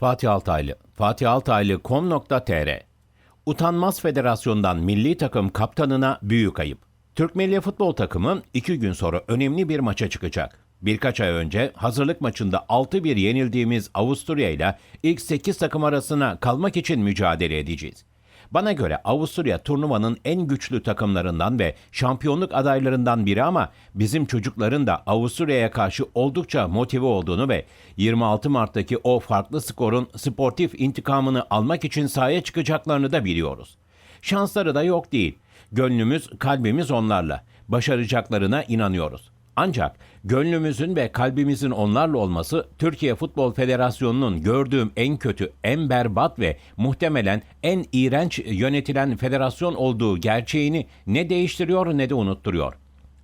Fatih Altaylı, fatihaltaylı.com.tr Utanmaz Federasyon'dan milli takım kaptanına büyük ayıp. Türk milli futbol takımı iki gün sonra önemli bir maça çıkacak. Birkaç ay önce hazırlık maçında 6-1 yenildiğimiz Avusturya ile ilk 8 takım arasına kalmak için mücadele edeceğiz. Bana göre Avusturya turnuvanın en güçlü takımlarından ve şampiyonluk adaylarından biri ama bizim çocukların da Avusturya'ya karşı oldukça motive olduğunu ve 26 Mart'taki o farklı skorun sportif intikamını almak için sahaya çıkacaklarını da biliyoruz. Şansları da yok değil. Gönlümüz, kalbimiz onlarla. Başaracaklarına inanıyoruz. Ancak gönlümüzün ve kalbimizin onlarla olması Türkiye Futbol Federasyonu'nun gördüğüm en kötü, en berbat ve muhtemelen en iğrenç yönetilen federasyon olduğu gerçeğini ne değiştiriyor ne de unutturuyor.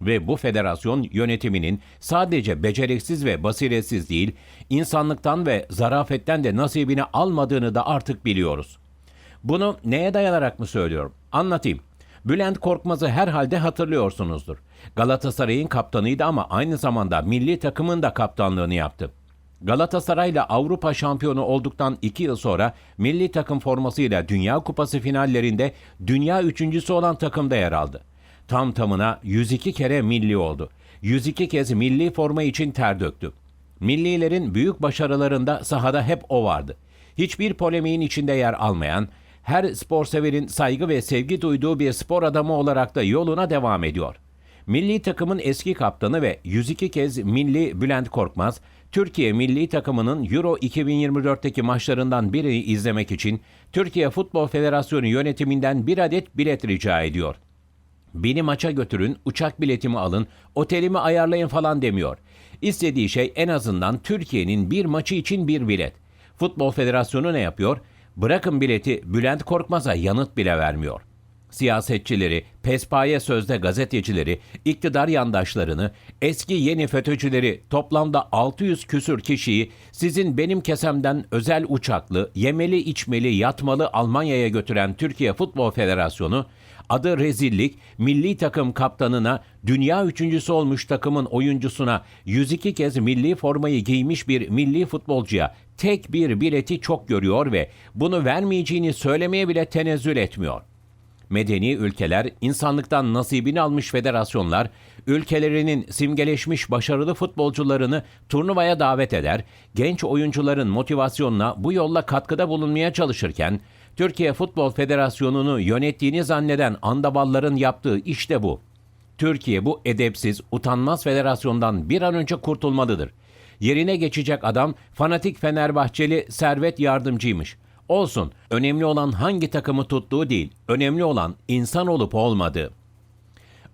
Ve bu federasyon yönetiminin sadece beceriksiz ve basiretsiz değil, insanlıktan ve zarafetten de nasibini almadığını da artık biliyoruz. Bunu neye dayanarak mı söylüyorum? Anlatayım. Bülent Korkmaz'ı herhalde hatırlıyorsunuzdur. Galatasaray'ın kaptanıydı ama aynı zamanda milli takımın da kaptanlığını yaptı. Galatasaray'la Avrupa şampiyonu olduktan 2 yıl sonra milli takım formasıyla Dünya Kupası finallerinde dünya üçüncüsü olan takımda yer aldı. Tam tamına 102 kere milli oldu. 102 kez milli forma için ter döktü. Millilerin büyük başarılarında sahada hep o vardı. Hiçbir polemiğin içinde yer almayan, her spor severin saygı ve sevgi duyduğu bir spor adamı olarak da yoluna devam ediyor. Milli takımın eski kaptanı ve 102 kez milli Bülent Korkmaz, Türkiye milli takımının Euro 2024'teki maçlarından birini izlemek için Türkiye Futbol Federasyonu yönetiminden bir adet bilet rica ediyor. Beni maça götürün, uçak biletimi alın, otelimi ayarlayın falan demiyor. İstediği şey en azından Türkiye'nin bir maçı için bir bilet. Futbol Federasyonu ne yapıyor? Bırakın bileti Bülent Korkmaz'a yanıt bile vermiyor. Siyasetçileri, pespaye sözde gazetecileri, iktidar yandaşlarını, eski yeni FETÖ'cüleri toplamda 600 küsür kişiyi sizin benim kesemden özel uçaklı, yemeli içmeli yatmalı Almanya'ya götüren Türkiye Futbol Federasyonu adı rezillik, milli takım kaptanına, dünya üçüncüsü olmuş takımın oyuncusuna, 102 kez milli formayı giymiş bir milli futbolcuya tek bir bileti çok görüyor ve bunu vermeyeceğini söylemeye bile tenezzül etmiyor. Medeni ülkeler, insanlıktan nasibini almış federasyonlar, ülkelerinin simgeleşmiş başarılı futbolcularını turnuvaya davet eder, genç oyuncuların motivasyonuna bu yolla katkıda bulunmaya çalışırken, Türkiye Futbol Federasyonu'nu yönettiğini zanneden andavalların yaptığı işte bu. Türkiye bu edepsiz, utanmaz federasyondan bir an önce kurtulmalıdır. Yerine geçecek adam fanatik Fenerbahçeli Servet Yardımcıymış. Olsun, önemli olan hangi takımı tuttuğu değil, önemli olan insan olup olmadığı.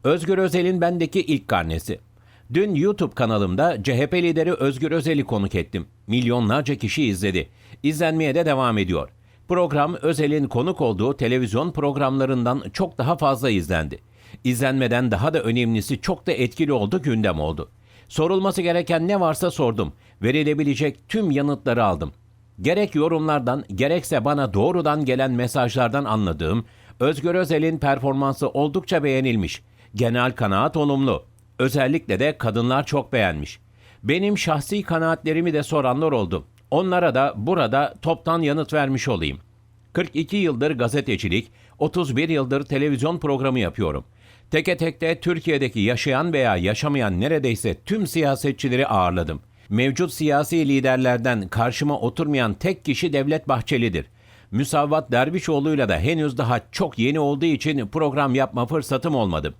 Özgür Özel'in bendeki ilk karnesi. Dün YouTube kanalımda CHP lideri Özgür Özel'i konuk ettim. Milyonlarca kişi izledi. İzlenmeye de devam ediyor. Program Özel'in konuk olduğu televizyon programlarından çok daha fazla izlendi. İzlenmeden daha da önemlisi çok da etkili oldu, gündem oldu. Sorulması gereken ne varsa sordum. Verilebilecek tüm yanıtları aldım. Gerek yorumlardan gerekse bana doğrudan gelen mesajlardan anladığım Özgür Özel'in performansı oldukça beğenilmiş. Genel kanaat olumlu. Özellikle de kadınlar çok beğenmiş. Benim şahsi kanaatlerimi de soranlar oldu. Onlara da burada toptan yanıt vermiş olayım. 42 yıldır gazetecilik, 31 yıldır televizyon programı yapıyorum. Teke tekte Türkiye'deki yaşayan veya yaşamayan neredeyse tüm siyasetçileri ağırladım. Mevcut siyasi liderlerden karşıma oturmayan tek kişi Devlet Bahçeli'dir. Müsavvat Dervişoğlu'yla da henüz daha çok yeni olduğu için program yapma fırsatım olmadı.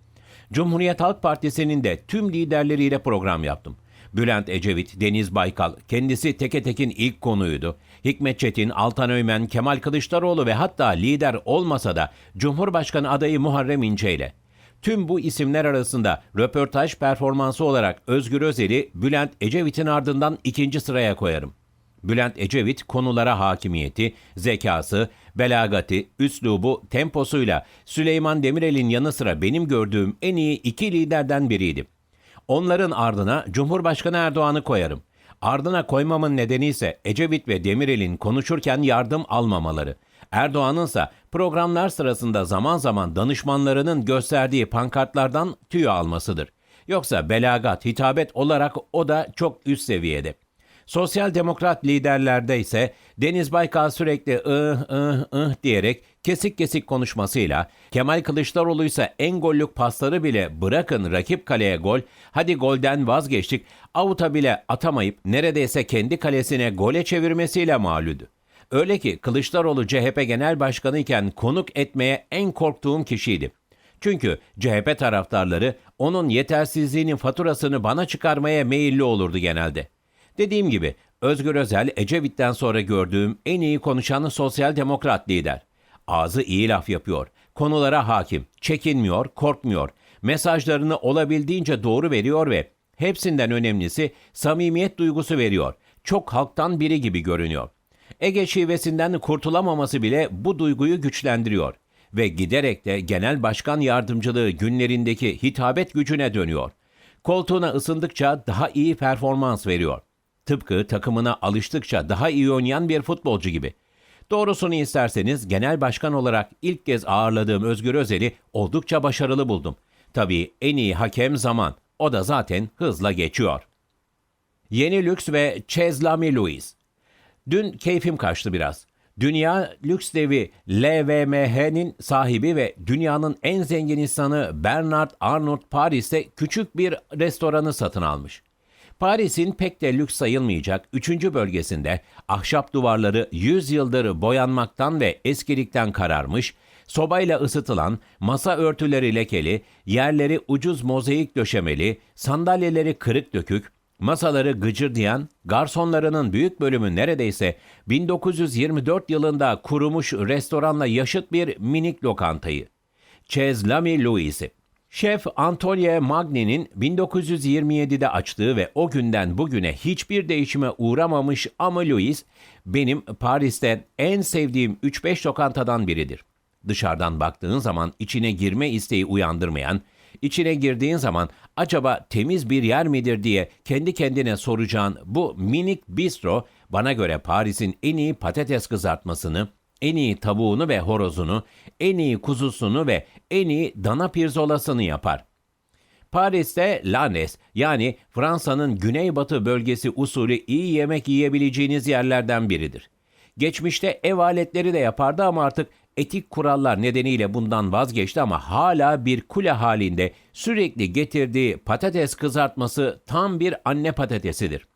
Cumhuriyet Halk Partisi'nin de tüm liderleriyle program yaptım. Bülent Ecevit, Deniz Baykal, kendisi teke tekin ilk konuydu. Hikmet Çetin, Altan Öymen, Kemal Kılıçdaroğlu ve hatta lider olmasa da Cumhurbaşkanı adayı Muharrem İnce ile. Tüm bu isimler arasında röportaj performansı olarak Özgür Özel'i Bülent Ecevit'in ardından ikinci sıraya koyarım. Bülent Ecevit konulara hakimiyeti, zekası, belagati, üslubu, temposuyla Süleyman Demirel'in yanı sıra benim gördüğüm en iyi iki liderden biriydi. Onların ardına Cumhurbaşkanı Erdoğan'ı koyarım. Ardına koymamın nedeni ise Ecevit ve Demirel'in konuşurken yardım almamaları. Erdoğan'ın ise programlar sırasında zaman zaman danışmanlarının gösterdiği pankartlardan tüy almasıdır. Yoksa belagat, hitabet olarak o da çok üst seviyede. Sosyal demokrat liderlerde ise Deniz Baykal sürekli ıh ıh ıh diyerek kesik kesik konuşmasıyla, Kemal Kılıçdaroğlu ise en gollük pasları bile bırakın rakip kaleye gol, hadi golden vazgeçtik, avuta bile atamayıp neredeyse kendi kalesine gole çevirmesiyle mağludu. Öyle ki Kılıçdaroğlu CHP Genel Başkanı iken konuk etmeye en korktuğum kişiydi. Çünkü CHP taraftarları onun yetersizliğinin faturasını bana çıkarmaya meyilli olurdu genelde. Dediğim gibi Özgür Özel Ecevit'ten sonra gördüğüm en iyi konuşan sosyal demokrat lider. Ağzı iyi laf yapıyor, konulara hakim, çekinmiyor, korkmuyor, mesajlarını olabildiğince doğru veriyor ve hepsinden önemlisi samimiyet duygusu veriyor. Çok halktan biri gibi görünüyor. Ege şivesinden kurtulamaması bile bu duyguyu güçlendiriyor ve giderek de genel başkan yardımcılığı günlerindeki hitabet gücüne dönüyor. Koltuğuna ısındıkça daha iyi performans veriyor. Tıpkı takımına alıştıkça daha iyi oynayan bir futbolcu gibi. Doğrusunu isterseniz genel başkan olarak ilk kez ağırladığım Özgür Özel'i oldukça başarılı buldum. Tabii en iyi hakem zaman. O da zaten hızla geçiyor. Yeni Lüks ve Chezlami Louis. Dün keyfim kaçtı biraz. Dünya lüks devi LVMH'nin sahibi ve dünyanın en zengin insanı Bernard Arnault Paris'te küçük bir restoranı satın almış. Paris'in pek de lüks sayılmayacak 3. bölgesinde ahşap duvarları 100 yıldır boyanmaktan ve eskilikten kararmış, sobayla ısıtılan, masa örtüleri lekeli, yerleri ucuz mozaik döşemeli, sandalyeleri kırık dökük, Masaları gıcırdayan, garsonlarının büyük bölümü neredeyse 1924 yılında kurumuş restoranla yaşıt bir minik lokantayı. Chez Lamy Louis'i. Şef Antonio Magni'nin 1927'de açtığı ve o günden bugüne hiçbir değişime uğramamış ama Louis, benim Paris'te en sevdiğim 3-5 lokantadan biridir. Dışarıdan baktığın zaman içine girme isteği uyandırmayan, İçine girdiğin zaman acaba temiz bir yer midir diye kendi kendine soracağın bu minik bistro bana göre Paris'in en iyi patates kızartmasını, en iyi tavuğunu ve horozunu, en iyi kuzusunu ve en iyi dana pirzolasını yapar. Paris'te Lanes yani Fransa'nın güneybatı bölgesi usulü iyi yemek yiyebileceğiniz yerlerden biridir. Geçmişte ev aletleri de yapardı ama artık etik kurallar nedeniyle bundan vazgeçti ama hala bir kule halinde sürekli getirdiği patates kızartması tam bir anne patatesidir.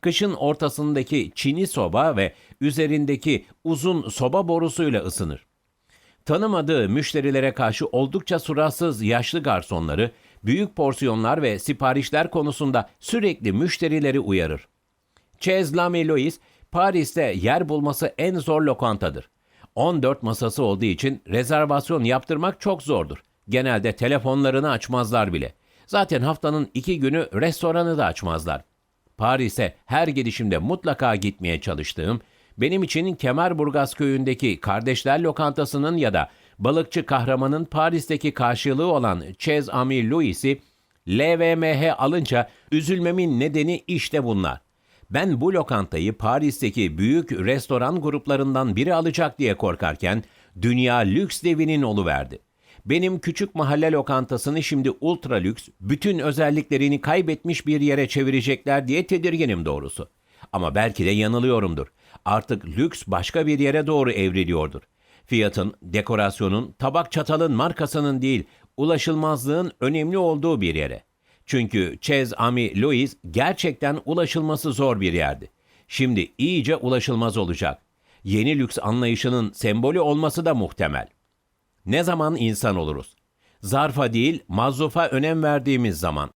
Kışın ortasındaki çini soba ve üzerindeki uzun soba borusuyla ısınır. Tanımadığı müşterilere karşı oldukça suratsız yaşlı garsonları, büyük porsiyonlar ve siparişler konusunda sürekli müşterileri uyarır. Chez Lamy Louis, Paris'te yer bulması en zor lokantadır. 14 masası olduğu için rezervasyon yaptırmak çok zordur. Genelde telefonlarını açmazlar bile. Zaten haftanın iki günü restoranı da açmazlar. Paris'e her gidişimde mutlaka gitmeye çalıştığım, benim için Kemerburgaz köyündeki Kardeşler Lokantası'nın ya da Balıkçı Kahraman'ın Paris'teki karşılığı olan Chez Ami Louis'i LVMH alınca üzülmemin nedeni işte bunlar. Ben bu lokantayı Paris'teki büyük restoran gruplarından biri alacak diye korkarken dünya lüks devinin oluverdi. Benim küçük mahalle lokantasını şimdi ultra lüks, bütün özelliklerini kaybetmiş bir yere çevirecekler diye tedirginim doğrusu. Ama belki de yanılıyorumdur. Artık lüks başka bir yere doğru evriliyordur. Fiyatın, dekorasyonun, tabak çatalın markasının değil, ulaşılmazlığın önemli olduğu bir yere. Çünkü Chez Ami Louis gerçekten ulaşılması zor bir yerdi. Şimdi iyice ulaşılmaz olacak. Yeni lüks anlayışının sembolü olması da muhtemel. Ne zaman insan oluruz? Zarfa değil, mazzufa önem verdiğimiz zaman.